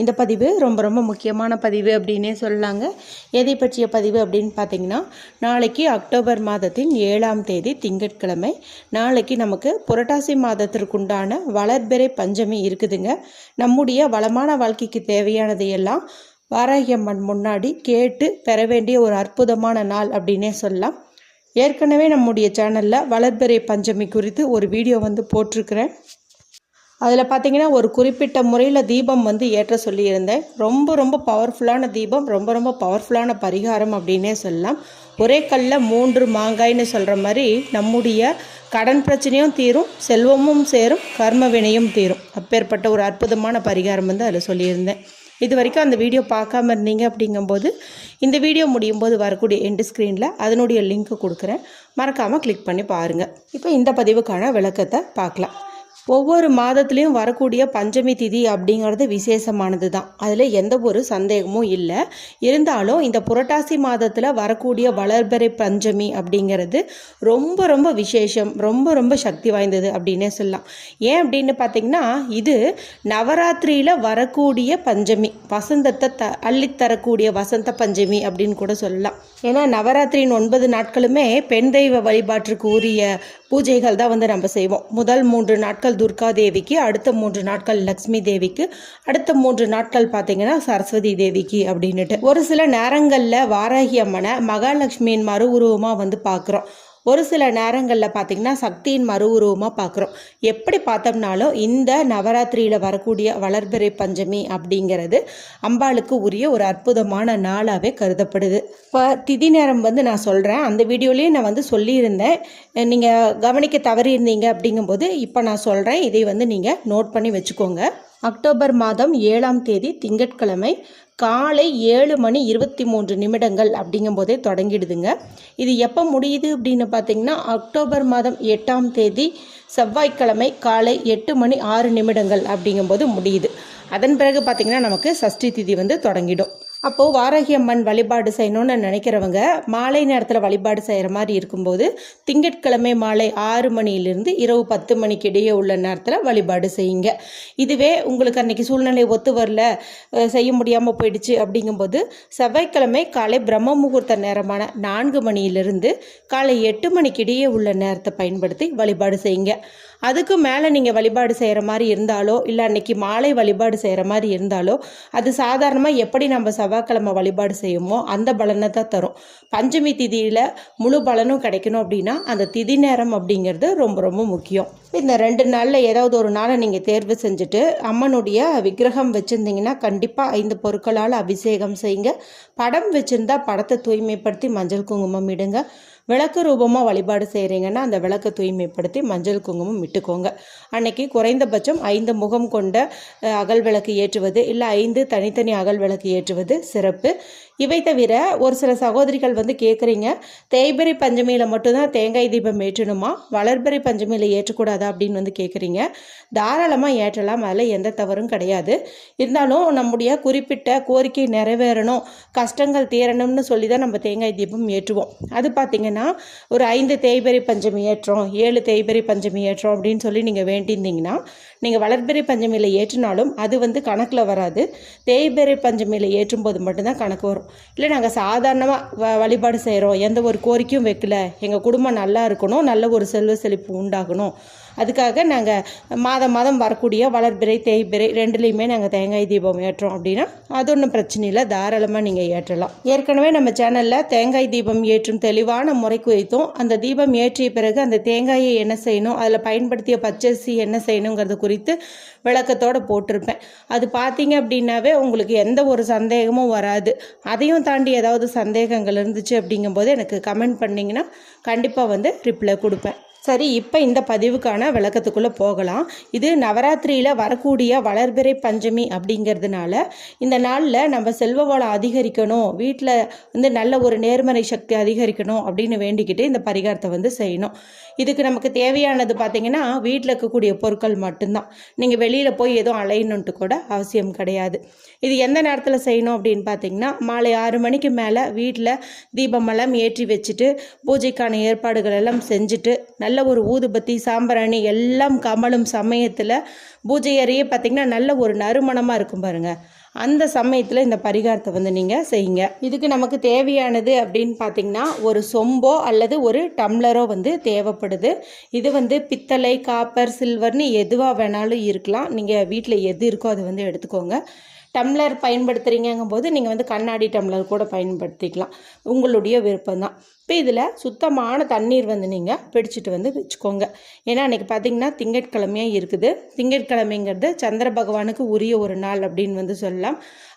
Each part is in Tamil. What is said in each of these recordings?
இந்த பதிவு ரொம்ப ரொம்ப முக்கியமான பதிவு அப்படின்னே சொல்லலாங்க. எதை பற்றிய பதிவு அப்படின்னு பார்த்தீங்கன்னா நாளைக்கு அக்டோபர் மாதத்தின் ஏழாம் தேதி திங்கட்கிழமை நாளைக்கு நமக்கு புரட்டாசி மாதத்திற்குண்டான வளர்பிறை பஞ்சமி இருக்குதுங்க. நம்முடைய வளமான வாழ்க்கைக்கு தேவையானது எல்லாம் வாராகியம்மன் முன்னாடி கேட்டு பெற வேண்டிய ஒரு அற்புதமான நாள் அப்படின்னே சொல்லலாம். ஏற்கனவே நம்முடைய சேனலில் வளர்பிறை பஞ்சமி குறித்து ஒரு வீடியோ வந்து போட்டிருக்கிறேன். அதில் பார்த்திங்கன்னா ஒரு குறிப்பிட்ட முறையில் தீபம் வந்து ஏற்ற சொல்லியிருந்தேன். ரொம்ப ரொம்ப பவர்ஃபுல்லான தீபம் ரொம்ப ரொம்ப பவர்ஃபுல்லான பரிகாரம் அப்படின்னே சொல்லலாம். ஒரே கல்லில் மூன்று மாங்காய்னு சொல்கிற மாதிரி நம்முடைய கடன் பிரச்சனையும் தீரும் செல்வமும் சேரும் கர்ம வினையும் தீரும். அப்பேற்பட்ட ஒரு அற்புதமான பரிகாரம் வந்து அதில் சொல்லியிருந்தேன். இது வரைக்கும் அந்த வீடியோ பார்க்காம இருந்தீங்க அப்படிங்கும்போது இந்த வீடியோ முடியும் போது வரக்கூடிய எண்டு ஸ்க்ரீனில் அதனுடைய லிங்க்கு கொடுக்குறேன். மறக்காமல் கிளிக் பண்ணி பாருங்கள் இப்போ இந்த பதிவுக்கான விளக்கத்தை பார்க்கலாம். ஒவ்வொரு மாதத்துலேயும் வரக்கூடிய பஞ்சமி திதி அப்படிங்கிறது விசேஷமானது தான் அதில் எந்த ஒரு சந்தேகமும் இல்லை. இருந்தாலும் இந்த புரட்டாசி மாதத்தில் வரக்கூடிய வளர்பறை பஞ்சமி அப்படிங்கிறது ரொம்ப ரொம்ப விசேஷம் ரொம்ப ரொம்ப சக்தி வாய்ந்தது அப்படின்னே சொல்லலாம். ஏன் அப்படின்னு பார்த்தீங்கன்னா இது நவராத்திரியில் வரக்கூடிய பஞ்சமி வசந்தத்தை த அள்ளித்தரக்கூடிய வசந்த பஞ்சமி அப்படின்னு கூட சொல்லலாம். ஏன்னா நவராத்திரியின் ஒன்பது நாட்களுமே பெண் தெய்வ வழிபாட்டிற்கு உரிய பூஜைகள் தான் வந்து நம்ம செய்வோம். முதல் மூன்று நாட்கள் துர்கா தேவிக்கு அடுத்த மூன்று நாட்கள் லக்ஷ்மி தேவிக்கு அடுத்த மூன்று நாட்கள் பார்த்தீங்கன்னா சரஸ்வதி தேவிக்கு அப்படின்னுட்டு. ஒரு சில நேரங்களில் வாராகி அம்மனை மகாலட்சுமியின் மறு உருவமாக வந்து பார்க்குறோம் ஒரு சில நேரங்களில் பார்த்திங்கன்னா சக்தியின் மறு உருவமாக பார்க்குறோம் எப்படி பார்த்தோம்னாலும் இந்த நவராத்திரியில் வரக்கூடிய வளர்பிறை பஞ்சமி அப்படிங்கிறது அம்பாளுக்கு உரிய ஒரு அற்புதமான நாளாகவே கருதப்படுது. இப்போ திதி நேரம் வந்து நான் சொல்கிறேன் அந்த வீடியோலேயே நான் வந்து சொல்லியிருந்தேன். நீங்கள் கவனிக்க தவறியிருந்தீங்க அப்படிங்கும்போது இப்போ நான் சொல்கிறேன் இதை வந்து நீங்கள் நோட் பண்ணி வச்சுக்கோங்க. அக்டோபர் மாதம் ஏழாம் தேதி திங்கட்கிழமை காலை ஏழு மணி இருபத்தி மூன்று நிமிடங்கள் அப்படிங்கும்போதே தொடங்கிடுதுங்க. இது எப்போ முடியுது அப்படின்னு பார்த்தீங்கன்னா அக்டோபர் மாதம் எட்டாம் தேதி செவ்வாய்க்கிழமை காலை எட்டு மணி ஆறு நிமிடங்கள் அப்படிங்கும்போது முடியுது. அதன் பிறகு பார்த்திங்கன்னா நமக்கு சஷ்டி திதி வந்து தொடங்கிடும். அப்போது வாராகி அம்மன் வழிபாடு செய்யணும்னு நினைக்கிறவங்க மாலை நேரத்தில் வழிபாடு செய்கிற மாதிரி இருக்கும்போது திங்கட்கிழமை மாலை ஆறு மணியிலிருந்து இரவு பத்து மணிக்கு இடையே உள்ள நேரத்தில் வழிபாடு செய்யுங்க. இதுவே உங்களுக்கு அன்றைக்கி சூழ்நிலை ஒத்து வரல செய்ய முடியாமல் போயிடுச்சு அப்படிங்கும்போது செவ்வாய்க்கிழமை காலை பிரம்ம முகூர்த்த நேரமான நான்கு மணியிலிருந்து காலை எட்டு மணிக்கு இடையே உள்ள நேரத்தை பயன்படுத்தி வழிபாடு செய்யுங்க. அதுக்கு மேலே நீங்கள் வழிபாடு செய்கிற மாதிரி இருந்தாலோ இல்லை அன்றைக்கி மாலை வழிபாடு செய்கிற மாதிரி இருந்தாலோ அது சாதாரணமாக எப்படி நம்ம செவ்வாய்க்கிழமை வழிபாடு செய்யுமோ அந்த பலனை தான் தரும். பஞ்சமி திதியில் முழு பலனும் கிடைக்கணும் அப்படின்னா அந்த திதி நேரம் அப்படிங்கிறது ரொம்ப ரொம்ப முக்கியம். இந்த ரெண்டு நாளில் ஏதாவது ஒரு நாளை நீங்கள் தேர்வு செஞ்சுட்டு அம்மனுடைய விக்கிரகம் வச்சுருந்தீங்கன்னா கண்டிப்பாக ஐந்து பொருட்களால் அபிஷேகம் செய்யுங்க. படம் வச்சுருந்தா படத்தை தூய்மைப்படுத்தி மஞ்சள் குங்குமம் இடுங்க. விளக்கு ரூபமாக வழிபாடு செய்கிறீங்கன்னா அந்த விளக்கை தூய்மைப்படுத்தி மஞ்சள் குங்குமம் விட்டுக்கோங்க அன்னைக்கு குறைந்தபட்சம் ஐந்து முகம் கொண்ட அகல் விளக்கு ஏற்றுவது இல்லை ஐந்து தனித்தனி அகல் விளக்கு ஏற்றுவது சிறப்பு. இவை தவிர ஒரு சில சகோதரிகள் வந்து கேட்குறீங்க தேய்பிரை பஞ்சமியில் மட்டும்தான் தேங்காய் தீபம் ஏற்றணுமா? வளர்பிறை பஞ்சமியில் ஏற்றக்கூடாதா? அப்படின்னு வந்து கேட்குறீங்க தாராளமாக ஏற்றலாம் அதில் எந்த தவறும் கிடையாது. இருந்தாலும் நம்முடைய குறிப்பிட்ட கோரிக்கை நிறைவேறணும் கஷ்டங்கள் தீரணும்னு சொல்லி தான் நம்ம தேங்காய் தீபம் ஏற்றுவோம். அது பார்த்திங்கன்னா ஒரு ஐந்து தேய்பிரை பஞ்சமி ஏற்றோம் ஏழு தேய்பிரை பஞ்சமி ஏற்றோம் அப்படின்னு சொல்லி நீங்கள் வேண்டியிருந்தீங்கன்னா நீங்கள் வளர்பிறை பஞ்சமியில் ஏற்றினாலும் அது வந்து கணக்கில் வராது. தேய்பிறை பஞ்சமியில் ஏற்றும் போது மட்டும்தான் கணக்கு வரும். இல்லை நாங்கள் சாதாரணமாக வ வழிபாடு செய்கிறோம் எந்த ஒரு கோரிக்கையும் வைக்கல. எங்கள் குடும்பம் நல்லா இருக்கணும். நல்ல ஒரு செல்வ செழிப்பு உண்டாகணும். அதுக்காக நாங்கள் மாதம் மாதம் வரக்கூடிய வளர்பிறை தேய்பிறை ரெண்டுலேயுமே நாங்கள் தேங்காய் தீபம் ஏற்றோம் அப்படின்னா அது ஒன்றும் பிரச்சனை இல்லை. தாராளமாக நீங்கள் ஏற்றலாம். ஏற்கனவே நம்ம சேனலில் தேங்காய் தீபம் ஏற்றும் தெளிவான முறை குறித்தும் அந்த தீபம் ஏற்றிய பிறகு அந்த தேங்காயை என்ன செய்யணும் அதில் பயன்படுத்திய பச்சரிசி என்ன செய்யணுங்கிறது குறித்து குறித்து விளக்கத்தோடு போட்டிருப்பேன். அது பார்த்தீங்க அப்படின்னாவே உங்களுக்கு எந்த ஒரு சந்தேகமும் வராது. அதையும் தாண்டி ஏதாவது சந்தேகங்கள் இருந்துச்சு அப்படிங்கும்போது எனக்கு கமெண்ட் பண்ணிங்கன்னா கண்டிப்பாக வந்து ரிப்ளை கொடுப்பேன். சரி இப்போ இந்த பதிவுக்கான விளக்கத்துக்குள்ளே போகலாம். இது நவராத்திரியில் வரக்கூடிய வளர்பிறை பஞ்சமி அப்படிங்கிறதுனால இந்த நாளில் நம்ம செல்வ வளம் அதிகரிக்கணும் வீட்டில் வந்து நல்ல ஒரு நேர்மறை சக்தி அதிகரிக்கணும் அப்படின்னு வேண்டிக்கிட்டு இந்த பரிகாரத்தை வந்து செய்யணும். இதுக்கு நமக்கு தேவையானது பார்த்திங்கன்னா வீட்டில் இருக்கக்கூடிய பொருட்கள் மட்டும்தான். நீங்கள் வெளியில் போய் எதுவும் அலையணுன்ட்டு கூட அவசியம் கிடையாது. இது எந்த நேரத்தில் செய்யணும் அப்படின்னு பார்த்தீங்கன்னா மாலை ஆறு மணிக்கு மேலே வீட்டில் தீபமெல்லாம் ஏற்றி வச்சுட்டு பூஜைக்கான ஏற்பாடுகள் எல்லாம் செஞ்சுட்டு நல்ல ஒரு ஊதுபத்தி சாம்பிராணி எல்லாம் கமலும் சமயத்தில் பூஜை அறையே பார்த்திங்கன்னா நல்ல ஒரு நறுமணமாக இருக்கும் பாருங்கள் அந்த சமயத்தில் இந்த பரிகாரத்தை வந்து நீங்கள் செய்யுங்க. இதுக்கு நமக்கு தேவையானது அப்படின்னு பார்த்தீங்கன்னா ஒரு சொம்போ அல்லது ஒரு டம்ளரோ வந்து தேவைப்படுது. இது வந்து பித்தளை காப்பர் சில்வர்னு எதுவாக வேணாலும் இருக்கலாம். நீங்கள் வீட்டில் எது இருக்கோ அதை வந்து எடுத்துக்கோங்க. டம்ளர் பயன்படுத்துகிறீங்கும் போது நீங்கள் வந்து கண்ணாடி டம்ளர் கூட பயன்படுத்திக்கலாம். உங்களுடைய விருப்பம் தான் இப்போ இதில் சுத்தமான தண்ணீர் வந்து நீங்கள் பிடிச்சிட்டு வந்து வச்சுக்கோங்க. ஏன்னா அன்றைக்கி பார்த்தீங்கன்னா திங்கட்கிழமையாக இருக்குது. திங்கட்கிழமைங்கிறது சந்திர பகவானுக்கு உரிய ஒரு நாள் அப்படின்னு வந்து சொல்லலாம்.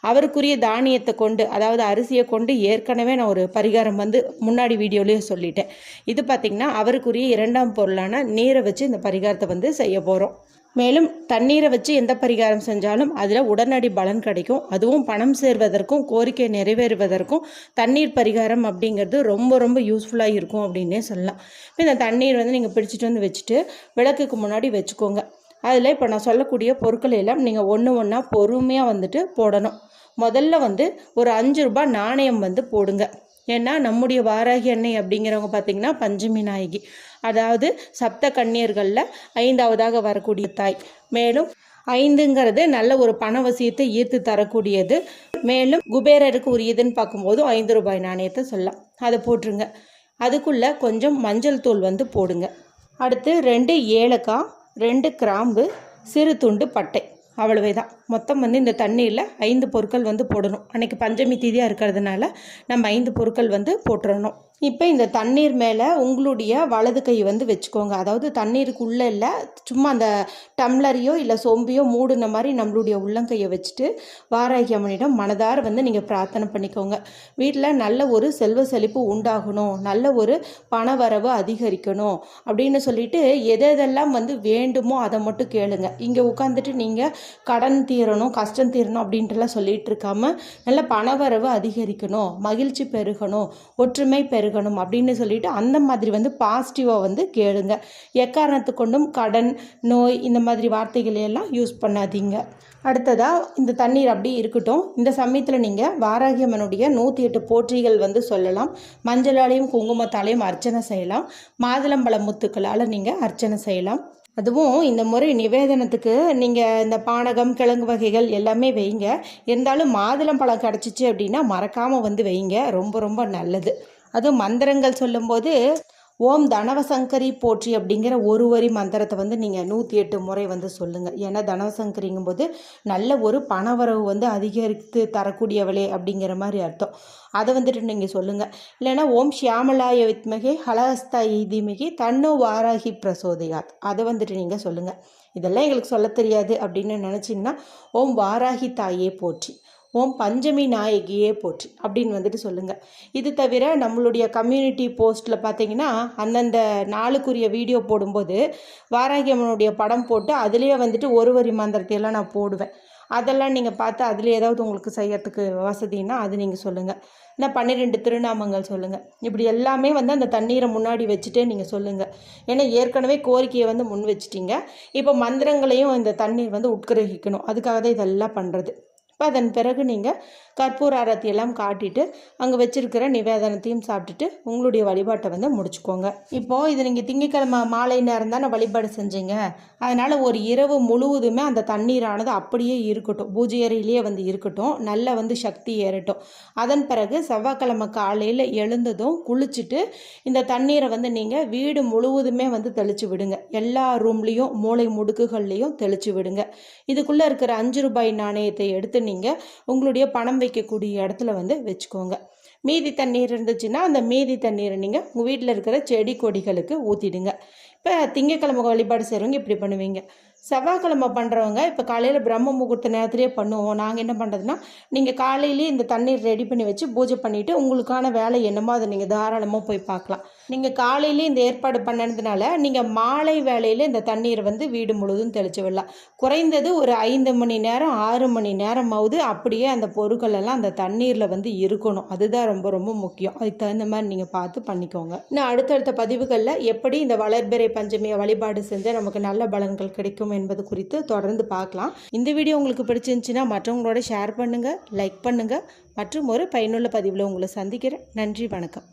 அவருக்குரிய தானியத்தை கொண்டு அதாவது அரிசியை கொண்டு ஏற்கனவே நான் ஒரு பரிகாரம் வந்து முன்னாடி வீடியோலேயே சொல்லிட்டேன். இது பார்த்திங்கன்னா அவருக்குரிய இரண்டாம் பொருளான நீரை வச்சு இந்த பரிகாரத்தை வந்து செய்ய போகிறோம் மேலும் தண்ணீரை வச்சு எந்த பரிகாரம் செஞ்சாலும் அதில் உடனடி பலன் கிடைக்கும். அதுவும் பணம் சேர்வதற்கும் கோரிக்கை நிறைவேறுவதற்கும் தண்ணீர் பரிகாரம் அப்படிங்கிறது ரொம்ப ரொம்ப யூஸ்ஃபுல்லாக இருக்கும் அப்படின்னே சொல்லலாம். இப்போ இந்த தண்ணீர் வந்து நீங்கள் பிடிச்சிட்டு வந்து வச்சுட்டு விளக்குக்கு முன்னாடி வச்சுக்கோங்க. அதில் இப்போ நான் சொல்லக்கூடிய பொருட்கள் எல்லாம் நீங்கள் ஒன்று ஒன்றா பொறுமையாக வந்துட்டு போடணும். முதல்ல வந்து ஒரு அஞ்சு ரூபாய் நாணயம் வந்து போடுங்க. ஏன்னா நம்முடைய வாராகி அன்னை அப்படிங்கிறவங்க பார்த்திங்கன்னா பஞ்சமி நாயகி. அதாவது சப்த கன்னியர்களில் ஐந்தாவதாக வரக்கூடிய தாய். மேலும் ஐந்துங்கிறது நல்ல ஒரு பணவசியத்தை ஈர்த்து தரக்கூடியது. மேலும் குபேரருக்கு உரியதுன்னு பார்க்கும்போது ஐந்து ரூபாய் நாணயத்தை சொல்லலாம். அதை போட்டுருங்க. அதுக்குள்ளே கொஞ்சம் மஞ்சள் தூள் வந்து போடுங்க. அடுத்து ரெண்டு ஏலக்காய் ரெண்டு கிராம்பு சிறு துண்டு பட்டை. அவ்வளவே தான் மொத்தம் வந்து இந்த தண்ணியில் ஐந்து பொருட்கள் வந்து போடணும். அன்றைக்கி பஞ்சமி தீதியாக இருக்கிறதுனால நம்ம ஐந்து பொருட்கள் வந்து போட்டுறணும். இப்போ இந்த தண்ணீர் மேலே உங்களுடைய வலது கை வந்து வச்சுக்கோங்க. அதாவது தண்ணீருக்கு உள்ளே இல்லை சும்மா அந்த டம்ளரையோ இல்லை சொம்பியோ மூடின மாதிரி நம்மளுடைய உள்ளங்கையை வச்சுட்டு வாராகி அம்மனிடம் மனதார வந்து நீங்கள் பிரார்த்தனை பண்ணிக்கோங்க. வீட்டில் நல்ல ஒரு செல்வ செழிப்பு உண்டாகணும். நல்ல ஒரு பண வரவு அதிகரிக்கணும் அப்படின்னு சொல்லிட்டு எதெல்லாம் வந்து வேண்டுமோ அதை மட்டும் கேளுங்க. இங்கே உட்காந்துட்டு நீங்கள் கடன் தீரணும் கஷ்டம் தீரணும் அப்படின்ட்டுலாம் சொல்லிட்டு இருக்காமல் நல்ல பணவரவு அதிகரிக்கணும் மகிழ்ச்சி பெருகணும் ஒற்றுமை பெருகணும். பெருகணும் அப்படின்னு சொல்லிட்டு அந்த மாதிரி வந்து பாசிட்டிவாக வந்து கேளுங்க. எக்காரணத்து கொண்டும் கடன் நோய் இந்த மாதிரி வார்த்தைகளை எல்லாம் யூஸ் பண்ணாதீங்க. அடுத்ததாக இந்த தண்ணீர் அப்படி இருக்கட்டும். இந்த சமயத்தில் நீங்கள் வாராகியம்மனுடைய நூற்றி எட்டு போற்றிகள் வந்து சொல்லலாம். மஞ்சளாலையும் குங்குமத்தாலையும் அர்ச்சனை செய்யலாம். மாதுளம்பழ முத்துக்களால் நீங்கள் அர்ச்சனை செய்யலாம். அதுவும் இந்த முறை நிவேதனத்துக்கு நீங்கள் இந்த பானகம் கிழங்கு வகைகள் எல்லாமே வைங்க. இருந்தாலும் மாதுளம்பழம் கிடச்சிச்சு அப்படின்னா மறக்காமல் வந்து வைங்க. ரொம்ப ரொம்ப நல்லது. அதுவும் மந்திரங்கள் சொல்லும்போது ஓம் தனவசங்கரி போற்றி அப்படிங்கிற ஒரு வரி மந்திரத்தை வந்து நீங்கள் நூற்றி எட்டு முறை வந்து சொல்லுங்கள் ஏன்னா தனவசங்கரிங்கும் போது நல்ல ஒரு பணவரவு வந்து அதிகரித்து தரக்கூடியவளே அப்படிங்கிற மாதிரி அர்த்தம். அதை வந்துட்டு நீங்கள் சொல்லுங்கள் இல்லைன்னா ஓம் ஷியாமலாய வித்மகே ஹலஹஸ்தாயி தீமகி தன்னோ வாராகி பிரசோதையாத். அதை வந்துட்டு நீங்கள் சொல்லுங்கள் இதெல்லாம் எங்களுக்கு சொல்ல தெரியாது அப்படின்னு நினச்சிங்கன்னா ஓம் வாராகி தாயே போற்றி. ஓம் பஞ்சமி நாயகியே போற்றி அப்படின்னு வந்துட்டு சொல்லுங்கள் இது தவிர நம்மளுடைய கம்யூனிட்டி போஸ்ட்டில் பார்த்தீங்கன்னா அந்தந்த நாளுக்குரிய வீடியோ போடும்போது வாராகியம்மனுடைய படம் போட்டு அதுலேயே வந்துட்டு ஒரு வரி மந்திரத்தையெல்லாம் நான் போடுவேன். அதெல்லாம் நீங்கள் பார்த்து அதில் ஏதாவது உங்களுக்கு செய்யறதுக்கு வசதின்னா அது நீங்கள் சொல்லுங்கள் இல்லை பன்னிரெண்டு திருநாமங்கள் சொல்லுங்கள் இப்படி எல்லாமே வந்து அந்த தண்ணீரை முன்னாடி வச்சுட்டே நீங்கள் சொல்லுங்கள் ஏன்னா ஏற்கனவே கோரிக்கையை வந்து முன் வச்சிட்டிங்க. இப்போ மந்திரங்களையும் இந்த தண்ணீர் வந்து உட்கிரகிக்கணும். அதுக்காக தான் இதெல்லாம் பண்ணுறது அதன் பிறகு நீங்கள் கற்பூர எல்லாம் காட்டிட்டு அங்கே வச்சுருக்கிற நிவேதனத்தையும் சாப்பிட்டுட்டு உங்களுடைய வழிபாட்டை வந்து முடிச்சுக்கோங்க. இப்போது இது நீங்கள் திங்கக்கிழமை மாலை நேரம் தானே வழிபாடு செஞ்சீங்க. அதனால் ஒரு இரவு முழுவதுமே அந்த தண்ணீரானது அப்படியே இருக்கட்டும். பூஜை அறையிலேயே வந்து இருக்கட்டும். நல்ல வந்து சக்தி ஏறட்டும். அதன் பிறகு செவ்வாய்க்கிழமை காலையில் எழுந்ததும் குளிச்சுட்டு இந்த தண்ணீரை வந்து நீங்கள் வீடு முழுவதுமே வந்து தெளித்து விடுங்க. எல்லா ரூம்லேயும் மூளை முடுக்குகள்லேயும் தெளித்து விடுங்க. இதுக்குள்ளே இருக்கிற அஞ்சு ரூபாய் நாணயத்தை எடுத்து நீங்கள் உங்களுடைய பணம் வைக்கக்கூடிய இடத்துல வந்து வச்சுக்கோங்க. மீதி தண்ணீர் இருந்துச்சுன்னா அந்த மீதி தண்ணீரை நீங்கள் உங்கள் வீட்டில் இருக்கிற செடி கொடிகளுக்கு ஊற்றிடுங்க இப்போ திங்கக்கிழமை வழிபாடு செய்கிறவங்க இப்படி பண்ணுவீங்க. செவ்வாய்க்கிழமை பண்ணுறவங்க இப்போ காலையில் பிரம்ம முகூர்த்த நேரத்துலேயே பண்ணுவோம். நாங்கள் என்ன பண்ணுறதுன்னா நீங்கள் காலையிலேயே இந்த தண்ணீர் ரெடி பண்ணி வச்சு பூஜை பண்ணிவிட்டு உங்களுக்கான வேலை என்னமோ அதை நீங்கள் தாராளமாக போய் பார்க்கலாம். நீங்கள் காலையிலே இந்த ஏற்பாடு பண்ணதுனால நீங்கள் மாலை வேளையில் இந்த தண்ணீரை வந்து வீடு முழுதும் தெளித்து விடலாம். குறைந்தது ஒரு ஐந்து மணி நேரம் ஆறு மணி நேரமாவது அப்படியே அந்த பொருட்கள் எல்லாம் அந்த தண்ணீரில் வந்து இருக்கணும். அதுதான் ரொம்ப ரொம்ப முக்கியம். அதுக்கு தகுந்த மாதிரி நீங்கள் பார்த்து பண்ணிக்கோங்க. இன்னும் அடுத்தடுத்த பதிவுகளில் எப்படி இந்த வளர்பிறை பஞ்சமியை வழிபாடு செஞ்சால் நமக்கு நல்ல பலன்கள் கிடைக்கும் என்பது குறித்து தொடர்ந்து பார்க்கலாம். இந்த வீடியோ உங்களுக்கு பிடிச்சிருந்துச்சுன்னா மற்றவங்களோட ஷேர் பண்ணுங்கள் லைக் பண்ணுங்கள் மற்றும் ஒரு பயனுள்ள பதிவில் உங்களை சந்திக்கிறேன். நன்றி வணக்கம்.